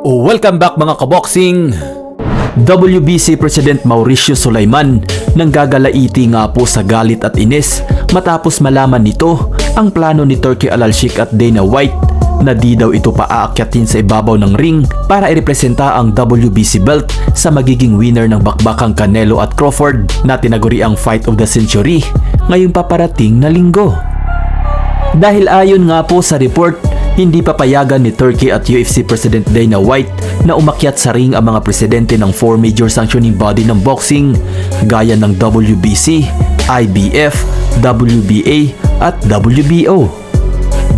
Welcome back mga kaboxing! WBC President Mauricio Sulaiman nang gagalaiti nga po sa galit at inis matapos malaman nito ang plano ni Turkey Alalshik at Dana White na di daw ito paaakyatin sa ibabaw ng ring para irepresenta ang WBC belt sa magiging winner ng bakbakang Canelo at Crawford na tinaguri ang Fight of the Century ngayong paparating na linggo. Dahil ayon nga po sa report, hindi papayagan ni Turkey at UFC President Dana White na umakyat sa ring ang mga presidente ng four major sanctioning body ng boxing gaya ng WBC, IBF, WBA at WBO.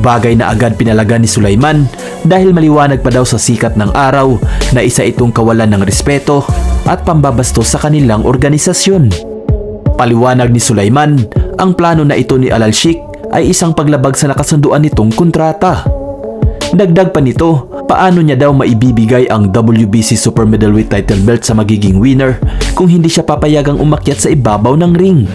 Bagay na agad pinalagan ni Sulaiman dahil maliwanag pa daw sa sikat ng araw na isa itong kawalan ng respeto at pambabastos sa kanilang organisasyon. Paliwanag ni Sulaiman, ang plano na ito ni Alalshik ay isang paglabag sa nakasunduan nitong kontrata. Dagdag pa nito, paano niya daw maibibigay ang WBC Super Middleweight title belt sa magiging winner kung hindi siya papayagang umakyat sa ibabaw ng ring.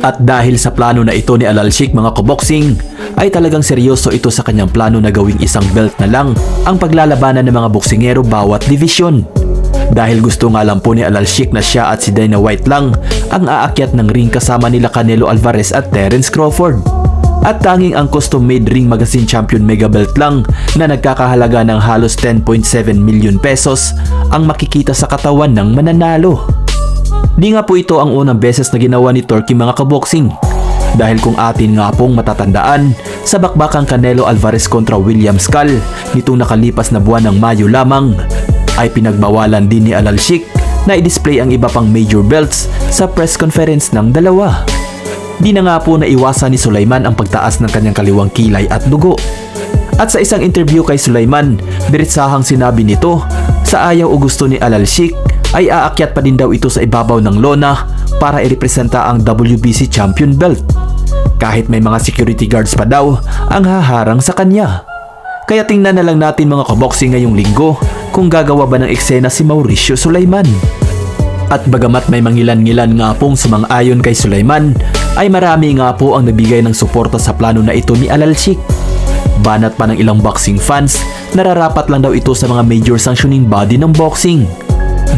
At dahil sa plano na ito ni Alalshik mga kaboxing, ay talagang seryoso ito sa kanyang plano na gawing isang belt na lang ang paglalabanan ng mga boksingero bawat divisyon. Dahil gusto nga lang po ni Alalshik na siya at si Dana White lang ang aakyat ng ring kasama nila Canelo Alvarez at Terence Crawford. At tanging ang custom-made ring magazine champion mega belt lang na nagkakahalaga ng halos 10.7 million pesos ang makikita sa katawan ng mananalo. Di nga po ito ang unang beses na ginawa ni Turkey mga kaboxing. Dahil kung atin nga pong matatandaan, sa bakbakang Canelo Alvarez kontra William Skull nitong nakalipas na buwan ng Mayo lamang, ay pinagbawalan din ni Alalshik na i-display ang iba pang major belts sa press conference ng dalawa. Di na nga po naiwasan ni Sulaiman ang pagtaas ng kanyang kaliwang kilay at dugo. At sa isang interview kay Sulaiman, diretsahang sinabi nito, sa ayaw o gusto ni Alalshik ay aakyat pa din daw ito sa ibabaw ng lona para irepresenta ang WBC champion belt. Kahit may mga security guards pa daw ang haharang sa kanya. Kaya tingnan na lang natin mga kaboxing ngayong linggo kung gagawa ba ng eksena si Mauricio Sulaiman. At bagamat may mangilan-ngilan nga pong sumang-ayon kay Sulaiman, ay marami nga po ang nabigay ng suporta sa plano na ito ni Alalshik. Banat pa ng ilang boxing fans, nararapat lang daw ito sa mga major sanctioning body ng boxing.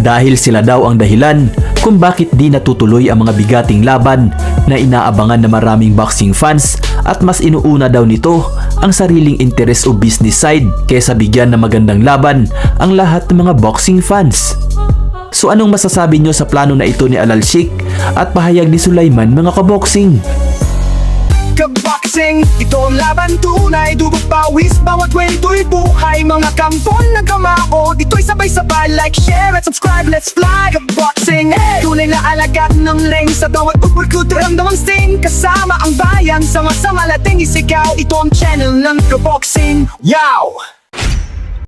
Dahil sila daw ang dahilan kung bakit di natutuloy ang mga bigating laban na inaabangan ng maraming boxing fans at mas inuuna daw nito ang sariling interes o business side kesa bigyan ng magandang laban ang lahat ng mga boxing fans. So anong masasabi nyo sa plano na ito ni Alalshik at pahayag ni Sulaiman mga kaboxing? Kaboxing, ito ang laban tunay Dugot pawis, bawat kwento'y buhay Mga kampon na kamao Dito'y sabay-sabay Like, share at subscribe Let's fly Kaboxing, hey! Tunay na alagat ng ring Sa bawat upurkut Ramdamang sting Kasama ang bayan Sama-sama lating isigaw Ito ang channel ng Kaboxing Yow!